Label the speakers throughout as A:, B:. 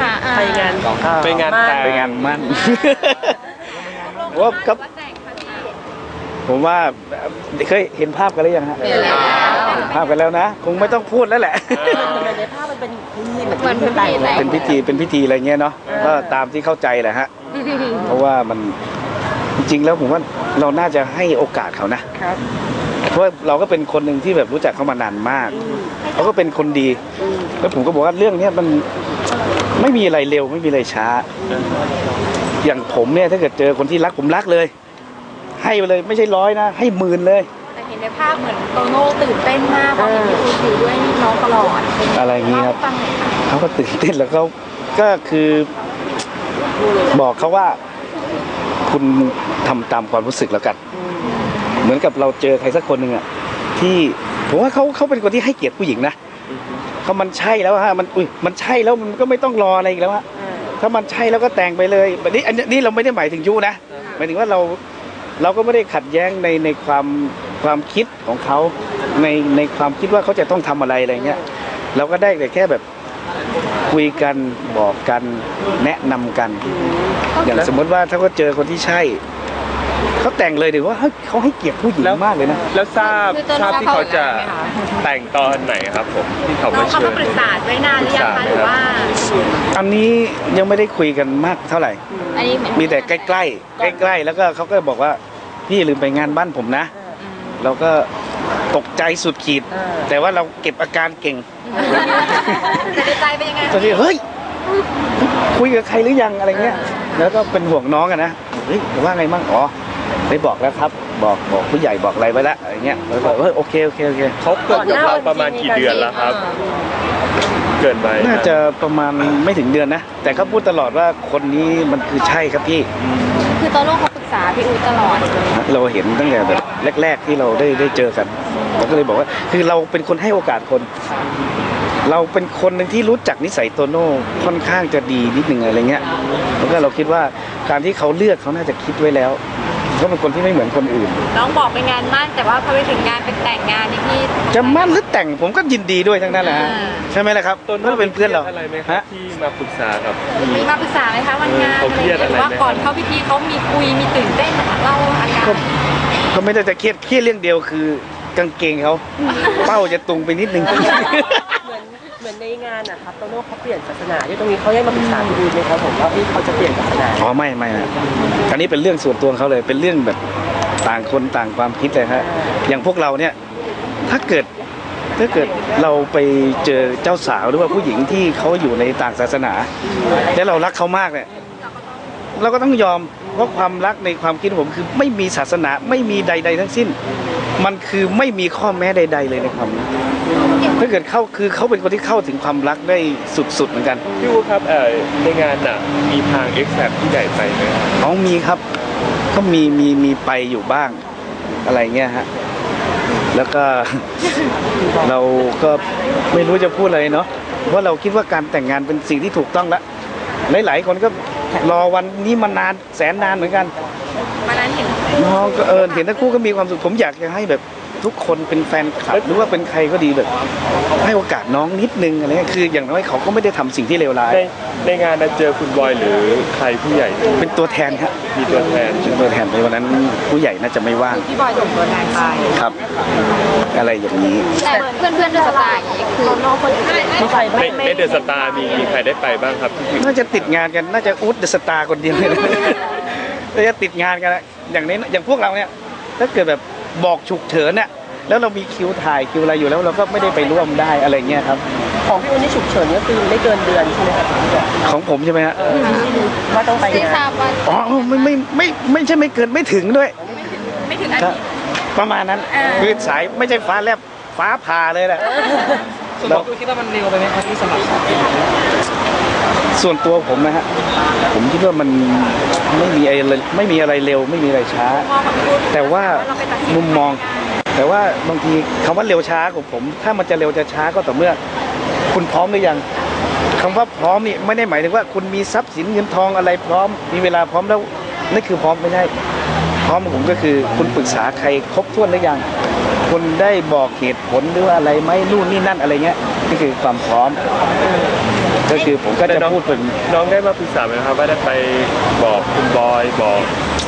A: ค่ะอ่า
B: ไปงาน
C: ไปงานแต่ง
D: ไปงานมั่น ว่าก็ผมว่าเคยเห็นภาพกันหรือยังฮะ
A: เห็นแล้ว
D: เห็นภาพกันแล้วนะ คงไม่ต้องพูดแล้วแหละ
B: แต่ในภาพมันเป็นพิธีเหมือน
A: เหมือนเป็นพิธีแต่ง
D: เป็นพิธีเป็นพิธีอะไรเงี้ยเนาะก็ตามที่เข้าใจแหละฮะ เพราะว่ามันจริงๆแล้วผมว่าเราน่าจะให้โอกาสเขานะ
B: ครับ
D: เพราะว่าเราก็เป็นคนหนึ่งที่แบบรู้จักเขามานานมาก เขาก็เป็นคนดี แล้วผมก็บอกว่าเรื่องเนี้ยมัน ไม่มีอะไรเร็วไม่มีอะไรช้า อย่างผมเนี่ยถ้าเกิดเจอคนที่รักผมรักเลย ให้ไปเลยไม่ใช่ร้อยนะ ให้หมื่นเลย
A: แต่เห็นในภาพเหมือนโตโน่ตื่นเต้นมากเพราะเห็นพี่อูอยู่ด้วยน้องตลอด
D: อะไรอย่างงี้ครับ
A: เล่าให้ฟังหน่อยค่ะ
D: เขาก็ตื่นเต้นแล้วเขาก็คือบอกเขาว่า คุณทำตามความรู้สึกแล้วกัน เหมือนกับเราเจอใครสักคนหนึ่งอะที่ผมว่าเขาเขาเป็นคนที่ให้เกียรติผู้หญิงนะ เขามันใช่แล้วฮะมันอุ้ยมันใช่แล้วมันก็ไม่ต้องรออะไรอีกแล้วฮะถ้ามันใช่แล้วก็แต่งไปเลยแบบนี้อันนี้นี่เราไม่ได้หมายถึงยูนะหมายถึงว่าเราเราก็ไม่ได้ขัดแย้งในในความความคิดของเขาในในความคิดว่าเขาจะต้องทำอะไรอะไรเงี้ยเราก็ได้แต่แค่แบบคุยกันบอกกันแนะนำกัน อย่างสมมติว่าถ้าเขาเจอคนที่ใช่ เขาแต่งเลยถือว่าเฮ้ยเขาให้เกียรติผู้หญิงมากเลยนะ
C: แล้วทราบ
A: คือโต
C: ทรา
A: โน่
C: บที่
A: เขา
C: เขาจะ
A: ไหมคะ
C: แต่งตอนไหนครับผมที่เขา
A: น้อ
C: มาง
A: เขา
C: เชิ
A: มา
C: ญ
A: ปรึกษาไว้นานหรือยังคะหรือว่า
D: อันนี้ยังไม่ได้คุยกันมากเท่าไหร่
A: อันนี้เหมือน
D: มีแต่ใกล้ๆ ใกล้ ๆ แล้วก็เขาก็บอกว่าพี่ลืมไปงานบ้านผมนะ เราก็ตกใจสุดขีด แต่ว่าเราเก็บอาการเก่ง
A: แต่ในใจเป็นยังไง
D: ตอนนี้เฮ้ย คุยกับใครหรือยังอะไรเงี้ย แล้วก็เป็นห่วงน้องอะนะเฮ้ยว่าไงมั่งอ๋อ ได้บอกแล้วครับ บอกบอกผู้ใหญ่บอกอะไรไว้แล้วอะไรเงี้ยแล้วก็เฮ้ยโอเคโอเคโอเค
C: เขาเกิดกับเราประมาณกี่เดือนแล้วครับ เกินไป
D: น่าจะประมาณไม่ถึงเดือนนะ แต่เขาพูดตลอดว่าคนนี้มันคือใช่ครับพี่
A: คือโตโน่เขาปรึกษาพี่อูตลอด
D: เราเห็นตั้งแต่แบบแรก ๆ ที่เราได้ได้เจอกันเราก็เลยบอกว่า คือเราเป็นคนให้โอกาสคน เราเป็นคนหนึ่งที่รู้จักนิสัยโตโน่ค่อนข้างจะดีนิดหนึ่งอะไรเงี้ยแล้วก็เราคิดว่าการที่เขาเลือกเขาน่าจะคิดไว้แล้ว เขาเป็นคนที่ไม่เหมือนคนอื่น
A: น้องบอกไปงานมั่นแต่ว่าพอไปถึงงานเป็นแต่งงานนี่พี่
D: จะมั่นหรือแต่งผมก็ยินดีด้วยทั้งนั้นแหละฮะ
A: อ่า
D: ใช่ไหมล่ะครับ
C: ต้น
D: เพราะเราเป็นเพื่อนเรา
C: อะไรไหมครับ
D: ฮะ
C: ที่มาปรึกษาครับ
A: มีมาปรึกษาไหมคะวันงาน
C: เขา
A: อะไร
C: เครียด
A: ห
C: อะไร
A: รือว่า
C: ไหม
A: ก่อนเข้าพิธีเขามีคุยมีตื่นเต้นเล่าอาการ
D: ก็ก็ไม่ได้จะเครียดเครียดเรื่องเดียวคือกางเกงเขาเป้าจะตุงไปนิดนึง
B: เห มือนในงานนะครับโตโน่เขาเปลี่ยนศาสนาที่ตรงนี้เขาได้มาปรึกษาพี่อูดไหมครับผมว่าเอ้ยเขาจะเปลี่ยนศาสนา
D: อ๋อไม่ไม่นะอันนี้เป็นเรื่องส่วนตัวของเขาเลยเป็นเรื่องแบบต่างคนต่างความคิดเลยฮะอย่างพวกเราเนี่ยถ้าเกิดถ้าเกิดเราไปเจอเจ้าสาวหรือว่าผู้หญิงที่เขาอยู่ในต่างศาสนาแล้วเรารักเขามากเนี่ยเราก็ต้องยอมเพราะความรักในความคิดผมคือไม่มีศาสนาไม่มีใด ๆ ทั้งสิ้น มันคือไม่มีข้อแม้ใด ๆ เลยในความรัก ถ้าเกิดเข้าคือเขาเป็นคนที่เข้าถึงความรักได้สุดๆเหมือนกัน
C: พี่วูครับเอ่อในงานน่ะมีทางเอ็กแซที่ใหญ่ไปไหมครับ
D: น้องมีครับก็มีมีมีไปอยู่บ้างอะไรเงี้ยฮะแล้วก็เราก็ไม่รู้จะพูดอะไรเนาะเพราะเราคิดว่าการแต่งงานเป็นสิ่งที่ถูกต้องแล้วหลายๆคนก็รอวันนี้มานานแสนนานเหมือนกัน
A: วันนั้นเห็น
D: น้องก็เออเห็นทั้งคู่ก็มีความสุขผมอยากจะให้แบบ ทุกคนเป็นแฟนคลับหรือว่าเป็นใครก็ดีแบบให้โอกาสน้องนิดนึงอะไรเงี้ยคืออย่างน้อยเขาก็ไม่ได้ทำสิ่งที่เลวร้าย
C: ในในงานน่ะเจอคุณบอยหรือใครผู้ใหญ่
D: เป็นตัวแทนครับ
C: มีตัวแทน
D: เป็นตัวแทนในวันนั้นผู้ใหญ่น่าจะไม่ว่าง
B: พี่บอยส่งตัวแทนไป
D: ครับ อะไรอย่างนี้
A: แต่เพื่อนเพื่อนๆด้วยสไตล์อย่างนี้คือโตโน่คนอื่น
B: ไม่ใช่ไม่
C: ใน
B: ไม่
C: ในเดอะสตาร์มีมีใครได้ไปบ้างครับที่
D: น่าจะติดงานกันน่าจะอูดเดอะสตาร์คนเดียวเลยนะน่าจะติดงานกันอะอย่างนี้อย่างพวกเราเนี่ยถ้าเกิดแบบ บอกฉุกเฉินเนี่ยแล้วเรามีคิวถ่ายคิวอะไรอยู่แล้วเราก็ไม่ได้ไปร่วมได้อะไรเงี้ยครับ
B: ของพี่อูดนี่ฉุกเฉินก็คือไม่เกินเดือนใช่ไหมครับพี่บอก
D: ของผมใช่ไหมฮะ
B: ว่าต้องไป
A: ที่
B: งา
A: ทรานบว่า
D: อ๋อไม่ไม่ไม่ไม่ใช่ไม่เกินไม่ถึงด้วย
A: ไม่ถึงอา
D: ครับ
A: ทิตย์
D: ประมาณนั้น
A: อ่า
D: คือสายไม่ใช่ฟ้าแลบฟ้าผ่าเลยแหละ
B: ส่วนตัวคิดว่ามันเร็วไปไหมครับที่สมัคร
D: ส่วนตัวผมนะฮะผมคิดว่ามันไม่มีอะไรไม่มีอะไรเร็ว ไม่มีอะไรช้า แต่ว่ามุมมอง แต่ว่าบางทีคำว่าเร็วช้าของผม ถ้ามันจะเร็วจะช้าก็ต่อเมื่อ คุณพร้อมหรือยังคำว่าพร้อมนี่ไม่ได้หมายถึงว่า คุณมีทรัพย์สินเงินทองอะไรพร้อม มีเวลาพร้อมแล้วนั่นคือพร้อมไม่ได้ พร้อมของผมก็คือ คุณปรึกษาใครครบถ้วนหรือยังคุณได้บอกเหตุผลหรือว่าอะไรไหมนู่นนี่นั่นอะไรเงี้ยนี่คือความพร้อม ก็คือผมก็จะพูดเป็น
C: น้องได้มาปรึกษาไหมครับว่าได้ไปบอกคุณบอยบอก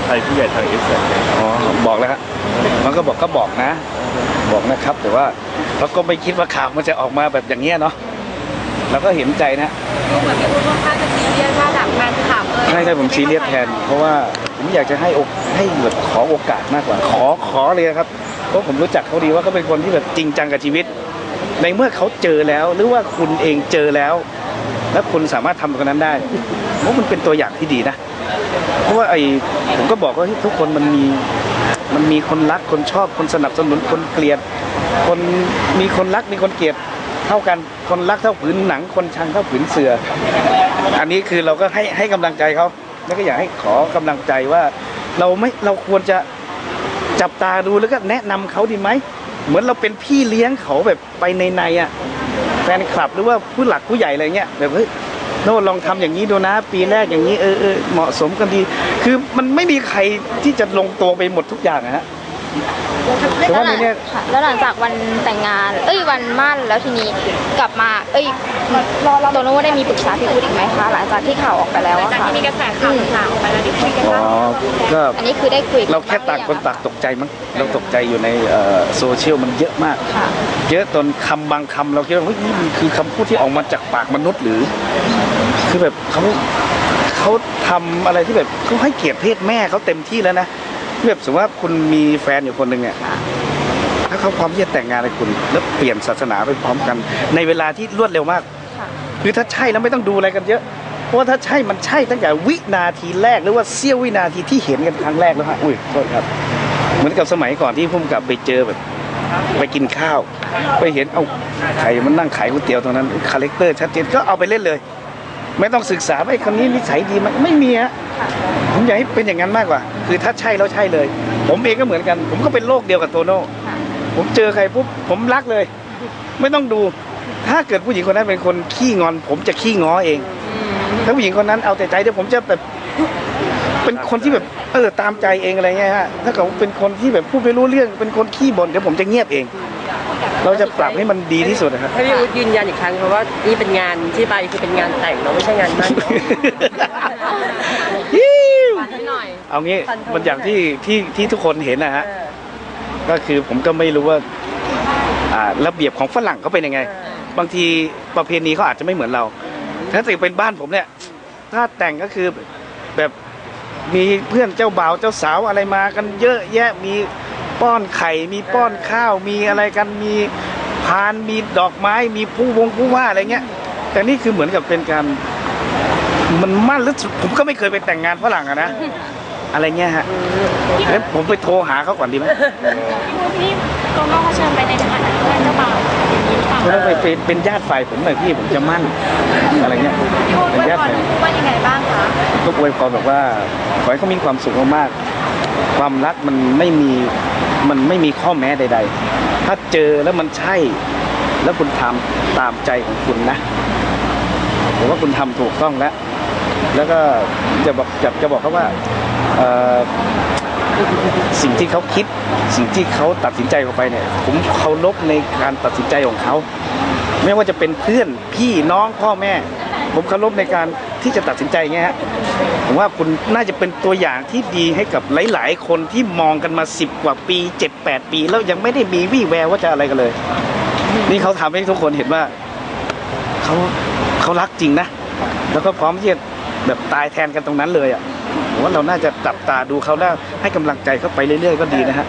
C: ใครผู้ใหญ่ทางเอ็กแซ
D: อ๋อบอกแล้วฮะมันก็บอกก็บอกนะ บอกนะครับ แต่ว่าเราก็ไม่คิดว่าข่าวมันจะออกมาแบบอย่างเงี้ยเนาะเราก็เห็นใจนะ
A: ดูเหมือนพี่พูดค่อนข้างจะซีเรียสว่าแบบแฟนคลับเอ่ย
D: ใช่ใช่ผมซีเรียสแทน เพราะว่าผมอยากจะให้โอกให้แบบขอโอกาสมากกว่าขอขอเลยครับเพราะผมรู้จักเขาดีว่าเขาเป็นคนที่แบบจริงจังกับชีวิต ในเมื่อเขาเจอแล้วหรือว่าคุณเองเจอแล้ว แล้วคุณสามารถทำตรงนั้นได้ผมว่ามันเป็นตัวอย่างที่ดีนะ เพราะว่าไอ้ผมก็บอกว่าทุกคนมันมีมันมีคนรักคนชอบคนสนับสนุนคนเกลียด คนมีคนรักมีคนเกลียดเท่ากันคนรักเท่าผืนหนัง คนชังเท่าผืนเสือ อันนี้คือเราก็ให้ให้กำลังใจเขาแล้วก็อยากให้ขอกำลังใจว่า เราไม่เราควรจะจับตาดูแล้วก็แนะนำเขาดีไหมเหมือนเราเป็นพี่เลี้ยงเขาแบบไปในในอะ แฟนคลับหรือว่าผู้หลักผู้ใหญ่อะไรเงี้ยแบบเฮ้ยโน่ลองทำอย่างนี้ดูนะ ปีแรกอย่างนี้เออเออเหมาะสมกันดี คือมันไม่มีใครที่จะลงตัวไปหมดทุกอย่างนะฮะ แต่ว่าในเนี้ย
E: ค่ะแล้วหลังจากวันแต่งงาน เอ้ยวันมั่นแล้วทีนี้กลับมา เอ้ยโตโน่ได้มีปรึกษาพี่อู๊ดอีกไหมคะหลังจากที่ข่าวออกไปแล้ว
A: หลัง
E: อะ
A: จาก
E: ค่ะ
A: ที่มีกระแสข่าวต่างๆออกมาแล้วได้คุยกัน
D: อ๋อ
A: บ้าง
D: ก็
E: อันนี้คือได้คุย
D: เราแค่ต่างคนต่างตกใจมั้งเราตกใจอยู่ในเอ่อโซเชียลมันเยอะมาก
E: ค่ะ
D: เยอะจนคำบางคำเราคิดว่าเฮ้ยนี่มันคือคำพูดที่ออกมาจากปากมนุษย์หรือ คือแบบเขาเขาทำอะไรที่แบบเขาให้เกียรติเพศแม่เขาเต็มที่แล้วนะที่ แบบสมมติว่าคุณมีแฟนอยู่คนหนึ่งเนี่ยถ้าเขาพร้อมที่จะแต่งงานกับคุณ แล้วเปลี่ยนศาสนาไปพร้อมกัน ในเวลาที่รวดเร็วมาก
E: ค่ะ
D: คือถ้าใช่แล้วไม่ต้องดูอะไรกันเยอะเพราะว่าถ้าใช่มันใช่ตั้งแต่วินาทีแรกหรือว่าเสี้ยววินาทีที่เห็นกันครั้งแรกแล้วฮะอุ้ยโทษครับ เหมือนกับสมัยก่อนที่พุ่มกับไปเจอแบบ ไปกินข้าว ไปเห็นเอาใครมันนั่งขายก๋วยเตี๋ยวตรงนั้นคาแรคเตอร์ชัดเจนก็เอาไปเล่นเลย ไม่ต้องศึกษาว่าไอ้คนนี้นิสัยดีไหมไม่มีฮะ ผมอยากให้เป็นอย่างนั้นมากกว่า คือถ้าใช่แล้วใช่เลย ผมเองก็เหมือนกัน ผมก็เป็นโรคเดียวกับโตโน่ผมเจอใครปุ๊บผมรักเลย ไม่ต้องดู ถ้าเกิดผู้หญิงคนนั้นเป็นคนขี้งอน ผมจะขี้ง้อเอง ถ้าผู้หญิงคนนั้นเอาแต่ใจเดี๋ยวผมจะแบบเป็นคนที่แบบเออตามใจเองอะไรเงี้ยฮะถ้าเขาเป็นคนที่แบบพูดไม่รู้เรื่อง เป็นคนขี้บ่นเดี๋ยวผมจะเงียบเอง เราจะปรับให้มันดีที่สุดนะครับ
B: ให้พี่อู๊ดยืนยันอีกครั้งเพราะว่านี่เป็นงานที่ไปคือเป็นงานแต่งเนาะไม่ใช่งานมั่น เนอะ
D: ฮิ้ว
A: หน่อย
D: เอางี้
B: ฟันธง
D: มันอย่างที่ที่ที่ทุกคนเห็นนะฮะ
B: เออ
D: ก็คือผมก็ไม่รู้ว่าอ่าระเบียบของฝรั่งเขาเป็นยังไงบางทีประเพณีเขาอาจจะไม่เหมือนเรา ถ้าถือเป็นบ้านผมเนี่ย ถ้าแต่งก็คือแบบมีเพื่อนเจ้าบ่าวเจ้าสาวอะไรมากันเยอะแยะมีป้อนไข่ มีป้อนข้าว มีอะไรกันมีพานมีดอกไม้ มีผู้วงผู้ว่าอะไรเงี้ย แต่นี่คือเหมือนกับเป็นการ มันมั่นหรือผมก็ไม่เคยไปแต่งงานฝรั่งอะนะ อะไรเงี้ยฮะงั้นผมไปโทรหาเขาก่อนดีไหม
A: พี่โตโน่เขาเชิญไปในฐานะเพื่อนเจ้าบ่าวอย่างนี้หรือเปล่า
D: เพราะว่าไปเป็นเป็นญาติฝ่ายผมหน่อยพี่ผมจะมั่นอะไรเงี้ย
A: พี่พูด
D: เป็น
A: ไว้
D: ญาติ
A: ก่อน
D: ฝ่าย
A: พูดว่ายังไงบ้างคะ
D: ก็อวยพรแบบว่าขอให้เขามีความสุขมากๆความรักมันไม่มีมันไม่มีข้อแม้ใด ๆ ถ้าเจอแล้วมันใช่ แล้วคุณทำตามใจของคุณนะผมว่าคุณทำถูกต้องแล้ว แล้วก็จะบอกจะจะบอกเขาว่าสิ่งที่เขาคิดสิ่งที่เขาตัดสินใจออกไปเนี่ย ผมเคารพในการตัดสินใจของเขา ไม่ว่าจะเป็นเพื่อนพี่น้องพ่อแม่ ผมเคารพในการที่จะตัดสินใจอย่างเงี้ยฮะผมว่าคุณน่าจะเป็นตัวอย่างที่ดีให้กับหลาย ๆ คนที่มองกันมา 10 กว่าปี 7-8 ปี แล้วยังไม่ได้มีวี่แววว่าจะอะไรกันเลย นี่เขาทำให้ทุกคนเห็นว่าเขาเขารักจริงนะ แล้วก็พร้อมที่จะ แบบตายแทนกันตรงนั้นเลยอะผมว่าเราน่าจะจับตาดูเขาแล้วให้กำลังใจเขาไปเรื่อยๆก็ดีนะฮะ